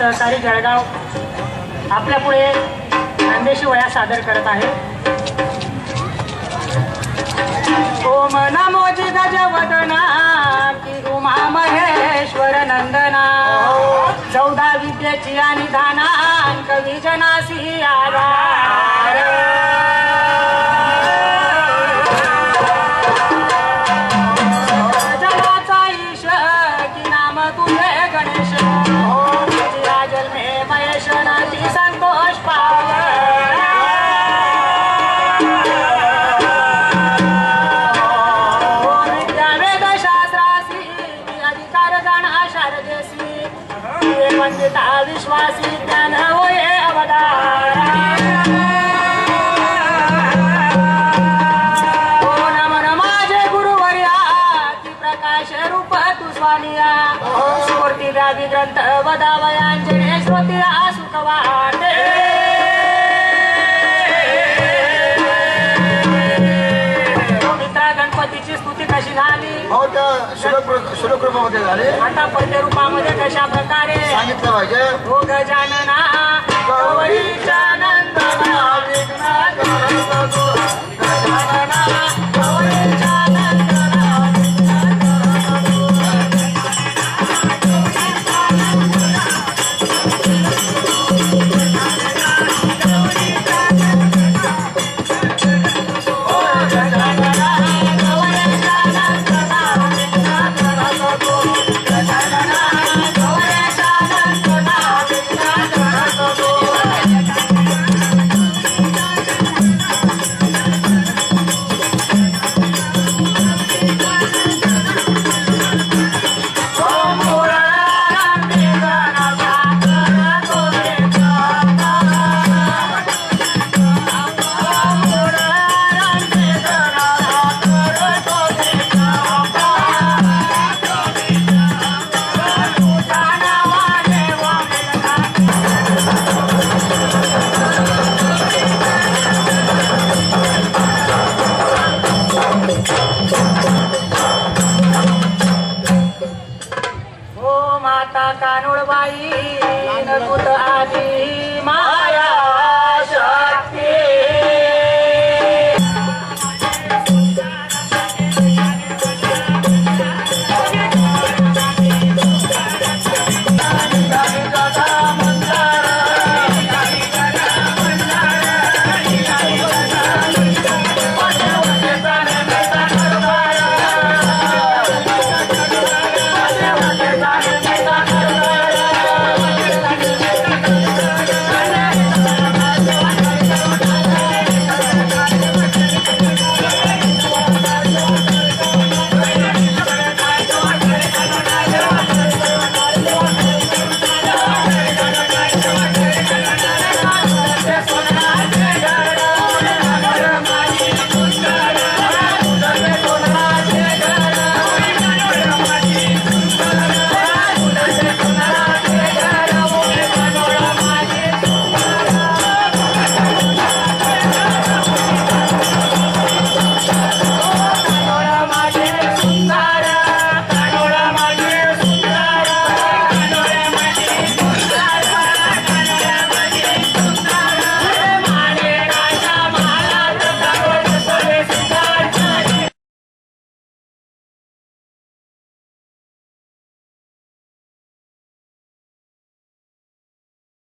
सहकारी जळगाव आपल्यापुढे खानदेशी वया सादर करत आहे. ओम नमोजी गजवदना की उमा महेश्वर नंदना. चौदा विद्येची आणि दानान कवी जनासी आधार ईश की नाम तुझे गणेश. तू स्वामिया स्फूर्ती व्याधी ग्रंथ वदावयांजने श्रोतीला सुख वाटे मित्रा गणपतीची स्तुती कशी झाली? हो त्या शिवकृपामध्ये झाले. आता पद्य रूपामध्ये कशा प्रकारे? सांगितलं पाहिजे. हो गजानना ओ माता कानोळबाई नकुत आधी माया